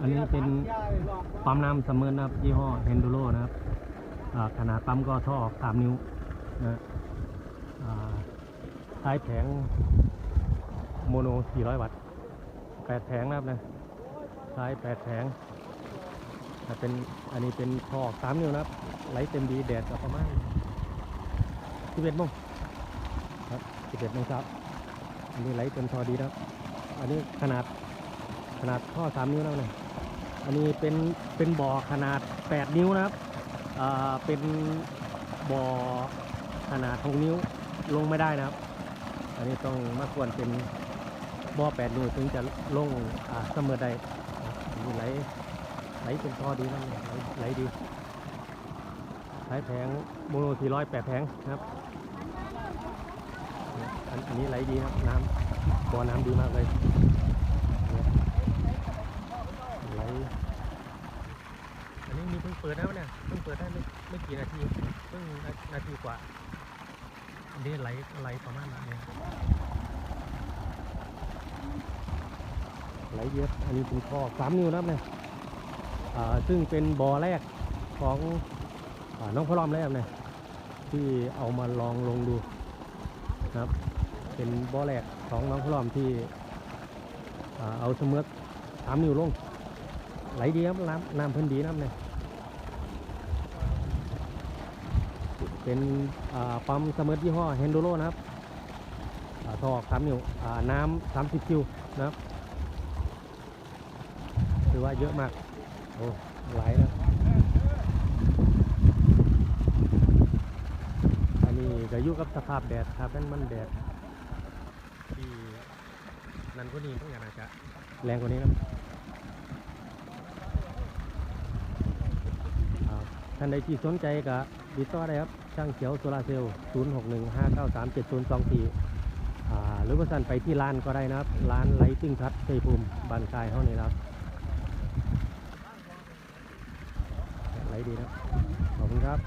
อันนี้เป็นปั๊มน้ำเสมอนะครับยี่ห้อเฮนดูโรนะครับขนาดปั๊มก็ท่อสามนิ้วนะอ่าใช้แผงโมโน 400 วัตต์แปดแผงนะครับนะใช้แปดแผงแต่เป็นอันนี้เป็นท่อสามนิ้วนะครับไหลเต็มดีแดดก็ประมาณ11โมงครับ11โมงเช้าอันนี้ไหลเต็มท่อดีนะครับ อันนี้ขนาดขนาดท่อสามนิ้วแล้วนะ อันนี้เป็นเป็นบ่อขนาดแปดนิ้วนะครับอ่าเป็นบ่อขนาดหกนิ้วลงไม่ได้นะครับ อันนี้ต้องมาควรเป็นบ่อแปดนิ้วถึงจะลงอ่าเสมอได้นะครับอันนี้ไหลไหลเป็นท่อดีนะไหลไหลดีใช้แผงโมโนสี่ร้อยแปดแผงนะครับอันนี้ไหลดีครับน้ำบ่อน้ำดีมากเลย ไหลอันนี้มีเพิ่งเปิดแล้วเนี่ยเพิ่งเปิดได้ไม่ไม่กี่นาทีเพิ่งนานาทีกว่าอันนี้ไหลไหลประมาณนี้ไหลเยอะอันนี้เป็นท่อสามนิ้วนะครับเนี่ยอ่าซึ่งเป็นบ่อแรกของอาน้องพระรอมแล้วเนี่ยที่เอามาลองลงดูนะครับ เป็นบ่อแรกของน้องพระรอมที่อ่าเอาเสมือสามนิ้วลง ไหลดีครับน้ำน้ำพิ่นดีน้ำเนี่ยเป็นปั๊มเสมอยี่ห้อเฮนโดโรนะครับอ่อสามนิ้วอ่น้ำสามสิบคิวนะครับถือว่าเยอะมากโอ้ไหลนะอันนี้ก็อยู่กับสภาพแดดครับนั่นมันแดดที่นั่นก็นี่ต้องอย่างอาจะแรงกว่านี้นะ ครับท่านใดที่สนใจก็ติดต่อได้ครับ ช่างเขียวโซลาร์เซลล์0 6 1 5 9 3 7 0 2 4อ่หรือว่าสั่นไปที่ร้านก็ได้นะครับ ร้านไลติ้งทัชเทภูมิบานกายเท่านี้ครับไหลดีนะครับ